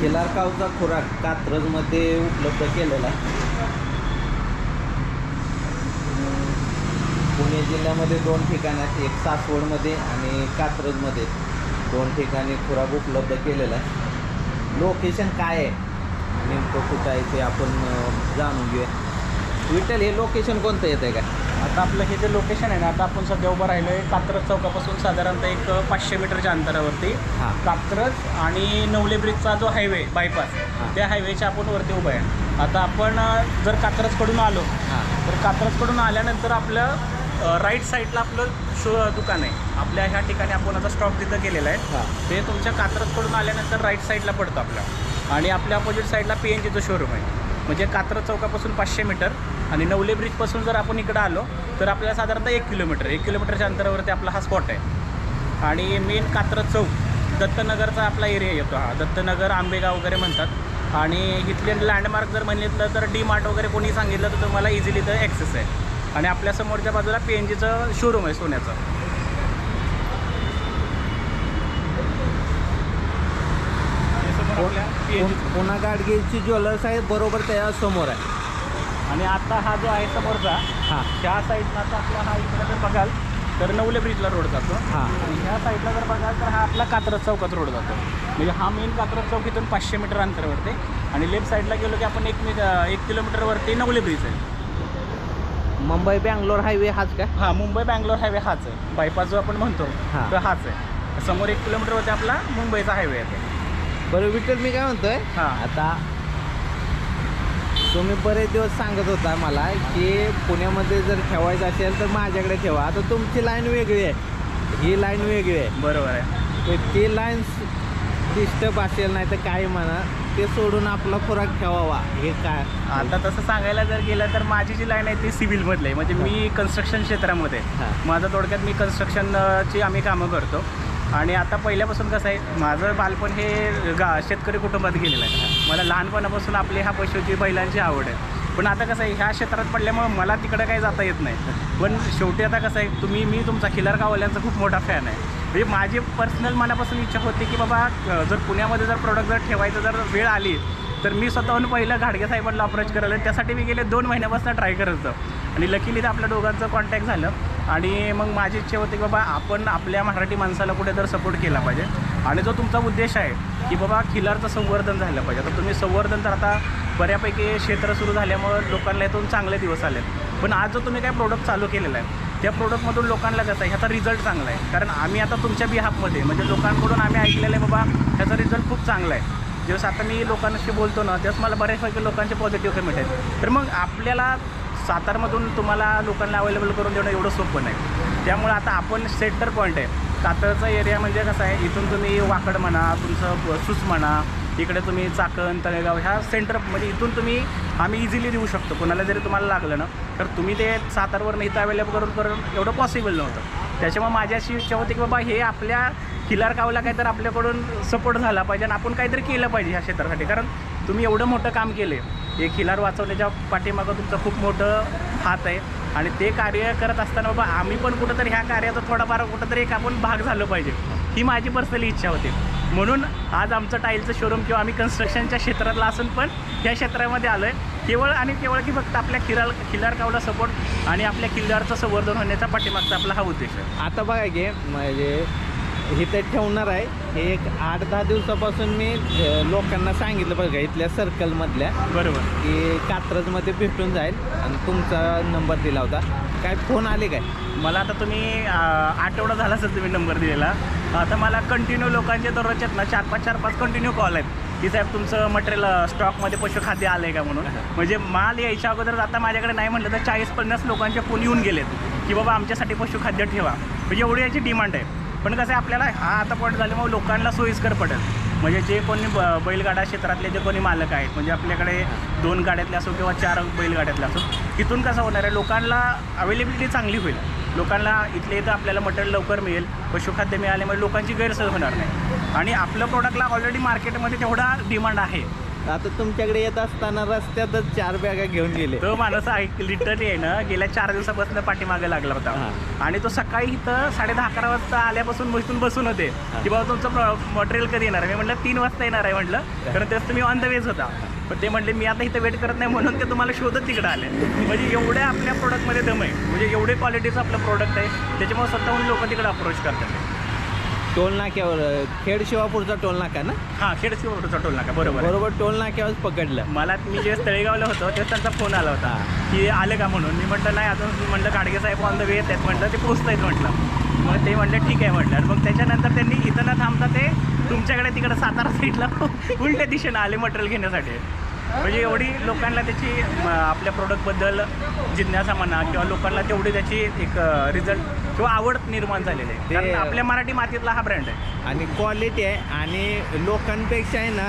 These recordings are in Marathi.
खिलारकावचा खुराक कात्रजमध्ये उपलब्ध केलेला आहे. पुणे जिल्ह्यामध्ये दोन ठिकाणी आहेत. एक सासवडमध्ये आणि कात्रजमध्ये दोन ठिकाणी खुराक उपलब्ध केलेला आहे. लोकेशन काय आहे? नेमकं कुठं आहे ते आपण जाणून घेऊया. विठ्ठल हे लोकेशन कोणतं येतं आहे का आता आपलं हे जे लोकेशन आहे ना आता आपण सध्या उभं राहिलो आहे कात्रज चौकापासून साधारणतः एक पाचशे मीटरच्या अंतरावरती. हां. कात्रज आणि नवले ब्रिजचा जो हायवे बायपास. त्या हायवेच्या आपण वरती उभं आहे. आता आपण जर कात्रजकडून आलो तर कात्रजकडून आल्यानंतर आपलं राईट साईडला आपलं शो दुकान आहे. आपल्या ह्या ठिकाणी आपण आता स्टॉक तिथं केलेला आहे. ते तुमच्या कात्रजकडून आल्यानंतर राईट साईडला पडतं आपल्या आणि आपल्या अपोजिट साईडला पी एन जीचं शोरूम आहे. म्हणजे कात्रज चौकापासून पाचशे मीटर आणि नवले ब्रिजपासून जर आपण इकडं आलो तर आपल्याला साधारणतः एक किलोमीटर एक किलोमीटरच्या अंतरावरती आपला हा स्पॉट आहे. आणि मेन कात्रज चौक दत्तनगरचा आपला एरिया येतो हा. दत्तनगर आंबेगाव वगैरे म्हणतात. आणि इथले लँडमार्क जर म्हणितलं तर डी मार्ट वगैरे कोणी सांगितलं तर तुम्हाला इझिली तर ॲक्सेस आहे. आणि आपल्या समोरच्या बाजूला पी एन जीचं शोरूम आहे सोन्याचं. पुन्हा गाडगेची ज्वेलर्स आहे बरोबर त्या समोर आहे. आणि आता हा जो आहे समोरचा हां. त्या साईडला आता आपला हा इकडे जर बघाल तर नवले ब्रिजला रोड जातो. हां. आणि ह्या साईडला जर बघाल तर हा आपला कात्रज चौकात रोड जातो. म्हणजे हा मेन कात्रज चौक इथून पाचशे मीटर अंतरावरती आणि लेफ्ट साईडला गेलो की आपण एक मी एक किलोमीटरवरती नवले ब्रिज आहे. मुंबई बँगलोर हायवे हाच का? हा मुंबई बँगलोर हायवे हाच आहे. बायपास जो आपण म्हणतो हां. तो हाच आहे. समोर एक किलोमीटरवरती आपला मुंबईचा हायवे आहे. बरं विठ्ठल मी काय म्हणतोय? हां. आता तुम्ही बरेच दिवस सांगत होता मला की पुण्यामध्ये जर ठेवायचं असेल तर माझ्याकडे ठेवा. आता तुमची लाईन वेगळी आहे. ही लाईन वेगळी आहे. बरोबर आहे. तर ती लाईन डिस्टर्ब असेल नाही तर काही म्हणा ते सोडून आपला खुराक ठेवावा. हे काय? आता तसं सांगायला जर गेलं तर माझी जी लाईन आहे ती सिव्हिलमधली आहे. म्हणजे मी कन्स्ट्रक्शन क्षेत्रामध्ये आहे. माझं थोडक्यात मी कन्स्ट्रक्शनची आम्ही कामं करतो. आणि आता पहिल्यापासून कसं आहे माझं बालपण हे गा शेतकरी कुटुंबात गेलेलं आहे. मला लहानपणापासून आपली ह्या पशुची बैलांची आवड आहे. पण आता कसं आहे ह्या क्षेत्रात पडल्यामुळं मला तिकडं काही जाता येत नाही. पण शेवटी आता कसं आहे तुम्ही मी तुमचा खिलार गावल्यांचा खूप मोठा फॅन आहे. म्हणजे माझी पर्सनल मनापासून इच्छा होती की बाबा जर पुण्यामध्ये जर प्रोडक्ट जर ठेवायचं जर वेळ आली तर मी स्वतःहून पहिलं घाडगे साहेबांना अप्रोच करायला त्यासाठी मी गेले दोन महिन्यापासून ट्राय करत होतो. आणि लकीली तर आपल्या दोघांचं कॉन्टॅक्ट झालं. आणि मग माझी इच्छा होती की बाबा आपण आपल्या मराठी माणसाला कुठे तर सपोर्ट केला पाहिजे. आणि जो तुमचा उद्देश आहे की बाबा खिलारचं संवर्धन झालं पाहिजे. आता तुम्ही संवर्धन तर आता बऱ्यापैकी क्षेत्र सुरू झाल्यामुळं लोकांना यातून चांगले दिवस आलेत. पण आज जो तुम्ही काय प्रोडक्ट चालू केलेला आहे त्या प्रोडक्टमधून लोकांना कसं आहे ह्याचा रिझल्ट चांगला आहे. कारण आम्ही आता तुमच्या बिहाफमध्ये म्हणजे लोकांकडून आम्ही ऐकलेलं आहे बाबा ह्याचा रिझल्ट खूप चांगला आहे. जेव्हा आता मी लोकांशी बोलतो ना तेव्हा मला बऱ्याचपैकी लोकांचे पॉझिटिव्ह कमेंट आहेत. तर मग आपल्याला सातारमधून तुम्हाला लोकांना अवेलेबल करून देणं एवढं सोपं नाही. त्यामुळे आता आपण सेंटर पॉईंट आहे. सातारचा एरिया म्हणजे कसं आहे इथून तुम्ही वाकड म्हणा तुमचं सुस म्हणा इकडे तुम्ही चाकण तळेगाव ह्या सेंटर म्हणजे इथून तुम्ही आम्ही इझिली देऊ शकतो. कोणाला जरी तुम्हाला लागलं ना तर तुम्ही ते सातारवर इथं अवेलेबल करून करून एवढं पॉसिबल नव्हतं. त्याच्यामुळे माझी अशी इच्छा होती की बाबा हे आपल्या किलार गावला काहीतरी आपल्याकडून सपोर्ट झाला पाहिजे आणि आपण काहीतरी केलं पाहिजे ह्या क्षेत्रासाठी. कारण तुम्ही एवढं मोठं काम केले हे खिलार वाचवण्याच्या पाठीमागं तुमचं खूप मोठं हात आहे. आणि ते कार्य करत असताना बाबा आम्ही पण कुठंतरी ह्या कार्याचा थोडाफार कुठंतरी एक आपण भाग झालो पाहिजे. ही माझी पर्सनली इच्छा होती. म्हणून आज आमचं टाईलचं शोरूम किंवा आम्ही कन्स्ट्रक्शनच्या क्षेत्रातला असून पण या क्षेत्रामध्ये आलो आहे केवळ आणि केवळ की फक्त आपल्या खिलार खिल्लार कावला सपोर्ट आणि आपल्या किल्ल्यावरचं संवर्धन होण्याचा पाठीमागचा आपला हा उद्देश आहे. आता बघा की म्हणजे इथे ठेवणार आहे. हे एक आठ दहा दिवसापासून मी लोकांना सांगितलं बघा इथल्या सर्कलमधल्या बरोबर. की कात्रजमध्ये भेटून जाईल. आणि तुमचा नंबर दिला होता. काय फोन आले काय? मला आता तुम्ही आठवडा झाला असेल तुम्ही नंबर दिलेला. आता मला कंटिन्यू लोकांचे दररोजच्यात ना. चार पाच चार पाच कंटिन्यू कॉल आहेत. की साहेब तुमचं मटेरियल स्टॉकमध्ये पशुखाद्य आलं आहे का म्हणून? म्हणजे माल यायच्या अगोदर आता माझ्याकडे नाही म्हटलं तर चाळीस पन्नास लोकांचे फोन येऊन गेलेत. की बाबा आमच्यासाठी पशुखाद्य ठेवा. म्हणजे एवढी याची डिमांड आहे. पण कसं आहे आपल्याला हा आता पॉईंट झाल्यामुळे लोकांना सोयीस्कर पडेल. म्हणजे जे कोणी ब बैलगाडा क्षेत्रातले जे कोणी मालक आहेत म्हणजे आपल्याकडे दोन गाड्यातले असो किंवा चार बैलगाड्यातले असो तिथून कसं होणार आहे लोकांना अवेलेबिलिटी चांगली होईल. लोकांना इथले इथं आपल्याला मटेरियल लवकर मिळेल पशुखाद्य मिळाल्यामुळे लोकांची गैरसोय होणार नाही. आणि आपलं प्रोडक्टला ऑलरेडी मार्केटमध्ये तेवढा डिमांड आहे. आता तुमच्याकडे येत असताना रस्त्यातच चार बॅगा घेऊन गेले. तो माणूस ऐक लिटरली आहे ना गेल्या चार दिवसापासून पाठीमागे लागला होता. आणि तो सकाळी इथं साडे दहा अकरा वाजता आल्यापासून इथून बसून होते. की बाबा तुमचं मटेरियल कधी येणार आहे? मी म्हटलं तीन वाजता येणार आहे म्हटलं. कारण तेच तुम्ही ऑन द वेज होता. पण ते म्हणले मी आता इथं वेट करत नाही म्हणून ते तुम्हाला शोधत तिकडे आले. म्हणजे एवढ्या आपल्या प्रोडक्टमध्ये दम आहे. म्हणजे एवढे क्वालिटीचं आपलं प्रोडक्ट आहे. त्याच्यामुळे स्वतःहून लोक तिकडे अप्रोच करतात. टोल नाक्यावर खेड शिवापूरचा टोल नाका ना? हां खेडसिवरचा टोल नाका बरोबर. बरोबर टोल नाक्यावर पकडलं. मला मी जे तळेगावला होतो तेव्हा त्यांचा फोन आला होता. की आले का म्हणून? मी म्हटलं नाही अजून म्हटलं गाडगे साहेब ऑन द वे येत आहेत म्हटलं ते पोहोचत आहेत म्हटलं. मग ते म्हटलं ठीक आहे म्हटलं. मग त्याच्यानंतर त्यांनी इथं न थांबता ते तुमच्याकडे तिकडे सातारा साईडला उलट्या दिशेनं आले मटेरियल घेण्यासाठी. म्हणजे एवढी लोकांना त्याची आपल्या प्रोडक्टबद्दल जिज्ञासा म्हणा किंवा लोकांना तेवढी त्याची एक रिझल्ट किंवा आवड निर्माण झालेली आहे. ते- कारण आपल्या मराठी मातीतला हा ब्रँड आहे. आणि क्वालिटी आहे आणि लोकांपेक्षा आहे ना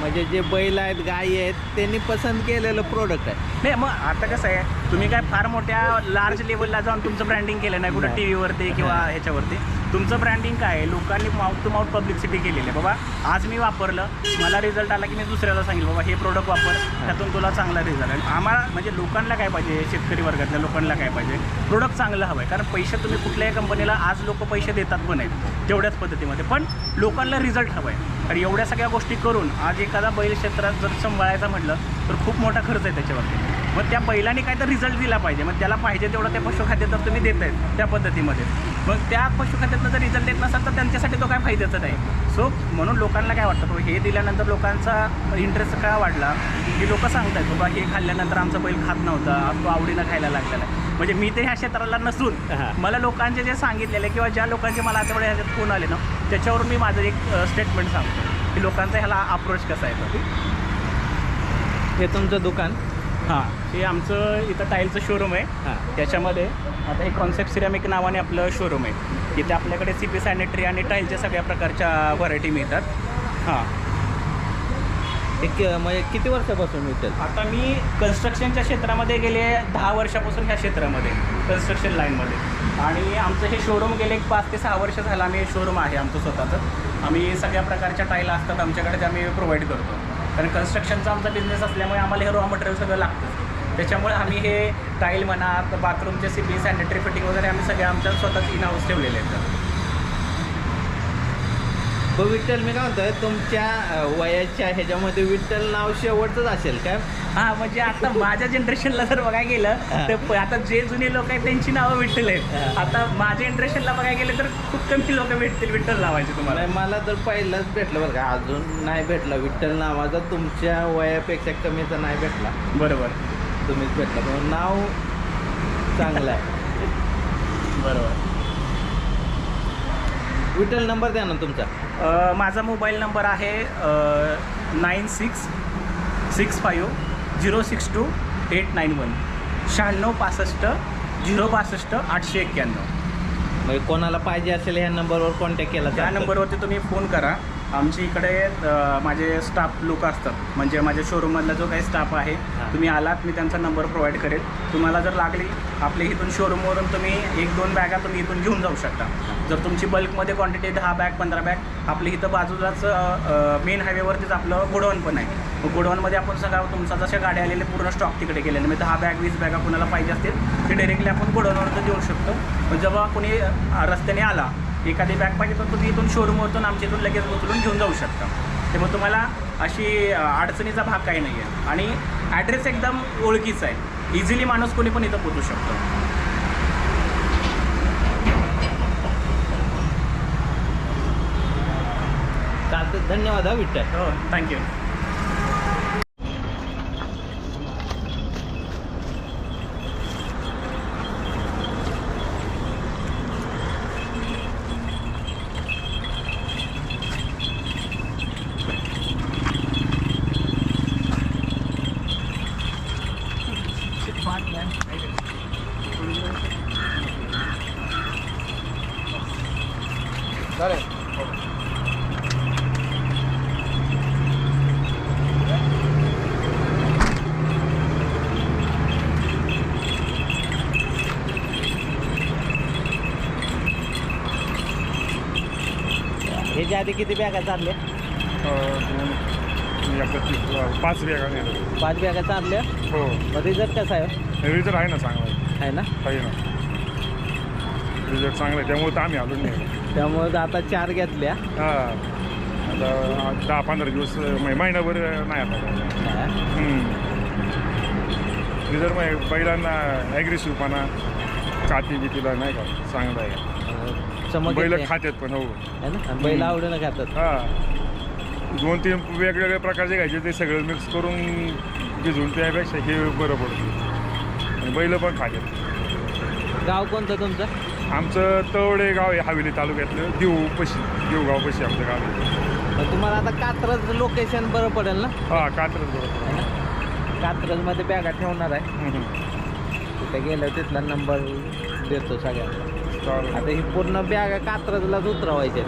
म्हणजे जे बैल आहेत गायी आहेत त्यांनी पसंत केलेलं प्रोडक्ट आहे. नाही मग आता कसं आहे तुम्ही काय फार मोठ्या लार्ज लेवलला जाऊन तुमचं ब्रँडिंग केलं नाही कुठं नाही. टी व्हीवरती किंवा. ह्याच्यावरती. तुमचं ब्रँडिंग काय आहे? लोकांनी माउथ टू माउथ पब्लिसिटी केलेली आहे. बाबा आज मी वापरलं मला रिझल्ट आला की मी दुसऱ्याला सांगेल बाबा हे प्रोडक्ट वापर त्यातून तुला चांगला रिझल्ट आहे आम्हाला म्हणजे लोकांना काय पाहिजे? शेतकरी वर्गातल्या लोकांना काय पाहिजे? प्रोडक्ट चांगलं हवं आहे. कारण पैसे तुम्ही कुठल्याही कंपनीला आज लोक पैसे देतात पण आहेत तेवढ्याच पद्धतीमध्ये. पण लोकांना रिझल्ट हवा आहे आणि एवढ्या सगळ्या गोष्टी करून आज एखादा बैल क्षेत्रात जर सांभाळायचा म्हटलं तर खूप मोठा खर्च आहे त्याच्यावरती. मग त्या बैलाने काय तर रिझल्ट दिला पाहिजे. मग त्याला पाहिजे तेवढं त्या पशुखाद्य तर तुम्ही देत आहेत त्या पद्धतीमध्ये. मग त्या पशुखाद्यातनं जर रिझल्ट देत नसाल तर त्यांच्यासाठी तो काय फायद्याचा नाही. सो म्हणून लोकांना काय वाटतं हे दिल्यानंतर लोकांचा इंटरेस्ट का वाढला? की लोक सांगतात बाबा हे खाल्ल्यानंतर आमचा बैल खात नव्हता. तो आवडीनं खायला लागलेला आहे. म्हणजे मी ते ह्या क्षेत्राला नसून. मला लोकांचे जे सांगितलेले किंवा ज्या लोकांचे मला आतापर्यंत ह्याच्यात फोन आले ना त्याच्यावरून मी माझं एक स्टेटमेंट सांगतो. की लोकांचा ह्याला अप्रोच कसा आहे. हे तुमचं दुकान? हां हे आमचं इथं टाईलचं शोरूम आहे. हां. त्याच्यामध्ये आता हे कॉन्सेप्ट सिरामिक नावाने आपलं शोरूम आहे. इथे आपल्याकडे सी पी सॅनिटरी आणि टाईलच्या सगळ्या प्रकारच्या व्हरायटी मिळतात. हां. एक म्हणजे किती वर्षापासून विकत आता मी कन्स्ट्रक्शनच्या क्षेत्रामध्ये गेले दहा वर्षापासून ह्या क्षेत्रामध्ये कन्स्ट्रक्शन लाईनमध्ये आणि आमचं हे शोरूम गेले एक पाच ते सहा वर्ष झालं आम्ही शोरूम आहे आमचं स्वतःचं. आम्ही सगळ्या प्रकारच्या टाईल असतात आमच्याकडे ते आम्ही प्रोव्हाइड करतो. कारण कन्स्ट्रक्शनचा आमचा बिझनेस असल्यामुळे आम्हाला हे रॉ मटेरियल सगळं लागतं. त्याच्यामुळे आम्ही हे टाईल म्हणा बाथरूमचे सी सॅनिटरी फिटिंग वगैरे आम्ही सगळे आमच्या स्वतःच इन हाऊस ठेवलेले आहेत. हो विठ्ठल मी काय म्हणतोय तुमच्या वयाच्या ह्याच्यामध्ये विठ्ठल नाव शेवटचंच असेल काय? हां म्हणजे आता माझ्या जनरेशनला जर बघायला गेलं तर आता जे जुने लोक आहेत त्यांची नावं विठ्ठल आहेत. आता माझ्या जनरेशनला बघायला गेलं तर खूप कमी लोक भेटतील विठ्ठल लावायचे तुम्हाला. मला तर पहिलाच भेटलं बरं का. अजून नाही भेटला. विठ्ठल नावाचा तुमच्या वयापेक्षा कमीचा नाही भेटला. बरोबर. तुम्हीच भेटला. पण नाव चांगलं आहे. बरोबर. विठ्ठल नंबर द्या ना तुमचा. माझा मोबाईल नंबर आहे nine six six five zero six two eight nine one. शहाण्णव पासष्ट झिरो बासष्ट आठशे एक्क्याण्णव. म्हणजे कोणाला पाहिजे असेल ह्या नंबरवर कॉन्टॅक्ट केला त्या. नंबरवरती तुम्ही फोन करा. आमच्या इकडे माझे स्टाफ लोक असतात. म्हणजे माझ्या शोरूममधला जो काही स्टाफ आहे. तुम्ही आलात मी त्यांचा नंबर प्रोव्हाइड करेल. तुम्हाला जर लागली आपल्या इथून शोरूमवरून तुम्ही एक दोन बॅगा तुम्ही इथून घेऊन जाऊ शकता. जर तुमची बल्कमध्ये क्वांटिटी दहा बॅग पंधरा बॅग आपल्या इथं बाजूलाच मेन हायवेवरतीच आपलं गोडाऊन पण आहे. मग गोडाऊनमध्ये आपण सगळं तुमचा जशा गाड्या आलेले पूर्ण स्टॉक तिकडे गेलेले म्हणजे दहा बॅग वीस बॅगा कुणाला पाहिजे असतील ते डायरेक्टली आपण गोडाऊनवर देऊ शकतो. पण जेव्हा कोणी रस्त्याने आला एखादी बॅग पाहिजे तर तुम्ही इथून शोरूमवरतून आमच्या इथून लगेच उचलून घेऊन जाऊ शकता. त्यामुळे तुम्हाला अशी अडचणीचा भाग काही नाही आहे आणि ॲड्रेस एकदम ओळखीचा आहे. इझिली माणूस कोणी पण इथं पोचू शकतो. चालतं धन्यवाद हा विठ्ठल. हो थँक्यू ह्याच्या आधी किती बॅगा चालल्या पाच बॅगा नेलं पाच बॅगा चालल्या हो. रिझल्ट कसा आहे? रिझल्ट आहे ना चांगला. आहे ना? आहे ना. रिझल्ट चांगला आहे. त्यामुळे तर आम्ही आलो नाही. त्यामुळे आता चार घेतल्या. हा. आता दहा पंधरा दिवस म्हणजे महिनाभर नाही आता. रिझल्ट मग बैलांना ॲग्रेसिव्हपणा काठी बिटीला नाही का? चांगला आहे. चमक बैल येते. खात्यात पण हो. है ना? आणि बैल आवडीनं खातात. हा. दोन तीन वेगवेगळ्या प्रकारचे घ्यायचे ते सगळं मिक्स करून भिजवून त्यापेक्षा हे बरं पडतं. आणि बैल पण खात्यात गाव कोणतं तुमचं? आमचं तवडे गाव आहे हवेली तालुक्यातलं देऊ पशी देऊगाव पशी आमचं गाव आहे. तुम्हाला आता कात्रज लोकेशन बरं पडेल ना? हा कात्रच बरोबर है ना? कात्रजमध्ये बॅगा ठेवणार आहे. तिथे गेलं तिथला नंबर देतो सगळ्यांना. आता ही पूर्ण बॅगा कात्रजलाच उतरवायच्या.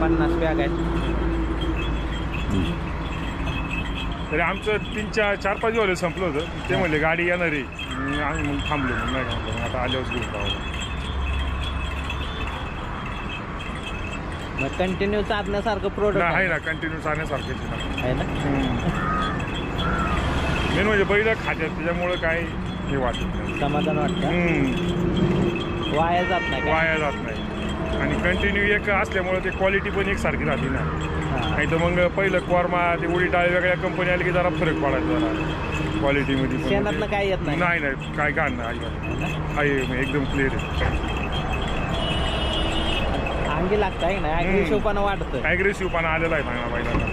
पन्नास बॅग आहेत. तरी आमचं तीन चार चार पाच दिवस संपलं होतं. ते म्हणले गाडी येणार आहे. मग आम्ही मग थांबलो. मग नाही मग आता आल्यावर घेऊन जाऊ मग कंटिन्यू चालण्यासारखं नाही प्रोडक्ट आहे. ना. कंटिन्यू चालण्यासारखेच आहे ना. आहे ना? मेन म्हणजे बैल खात्यात. त्याच्यामुळं काय हे वाटत नाही. समाधान वाटतं? हम्म. वाया जात नाही काय वाया जात नाही. आणि कंटिन्यू एक असल्यामुळं ते क्वालिटी पण एकसारखी राहते ना. नाही तर मग पहिलं कोरमा ते उडी डाळ वेगळ्या कंपनी आली की जरा फरक पडायचा जरा. क्वालिटीमध्ये पण शेणातलं काय येत नाही? नाही नाही. काय गाण नाही अजिबात. आहे म्हणजे एकदम क्लिअर आहे. अंगी लागतं आहे ना? ॲग्रेसिव्हपणा वाटतं ॲग्रेसिव्ह पण आलेला आहे चांगला बैलांना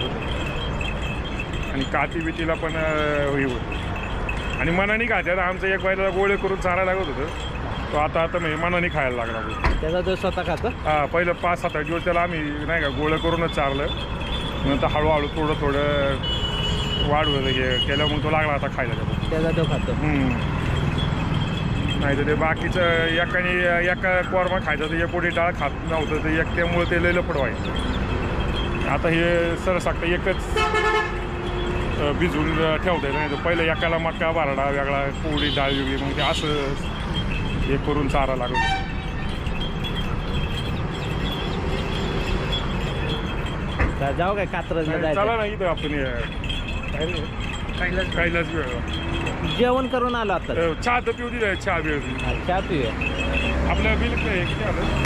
आणि काती बितीला पण अं, हे होतं. आणि मनाने खात्यात आमचं एक बैलाला गोळे करून चारायला लागत होतं. तो आता आता म्हणजे मनाने खायला लागला तो. त्याचा तो स्वतः खातं हा पहिलं पाच सात आठ दिवस त्याला आम्ही नाही का गोळं करूनच चारलं. नंतर हळूहळू थोडं थोडं वाढवलं हे केलं मग तो लागला आता खायला त्याला त्याचा तो खातं. नाही तर ते बाकीचं एकाने एका कोरमा खायचं तर एक पोटी डाळ खात नव्हतं ते एक त्यामुळे ते लय लपड व्हायचं. आता हे सरसकट एकच अं, भिजवून ठेवता नाही तर पहिलं एकाला मका बारडा वेगळा पोळी डाळ वेगळी मग ते असं हे करून चारा लागलं तर जाऊ काय कात्रजला चला जायचं? ना इथं आपण हे- काय रे? कैलास वेळ. जेवण करून आलो आता. चहा तर पिऊ दिलं चहा वेळ. चहा पिऊया. आपल्या बिल किती आलं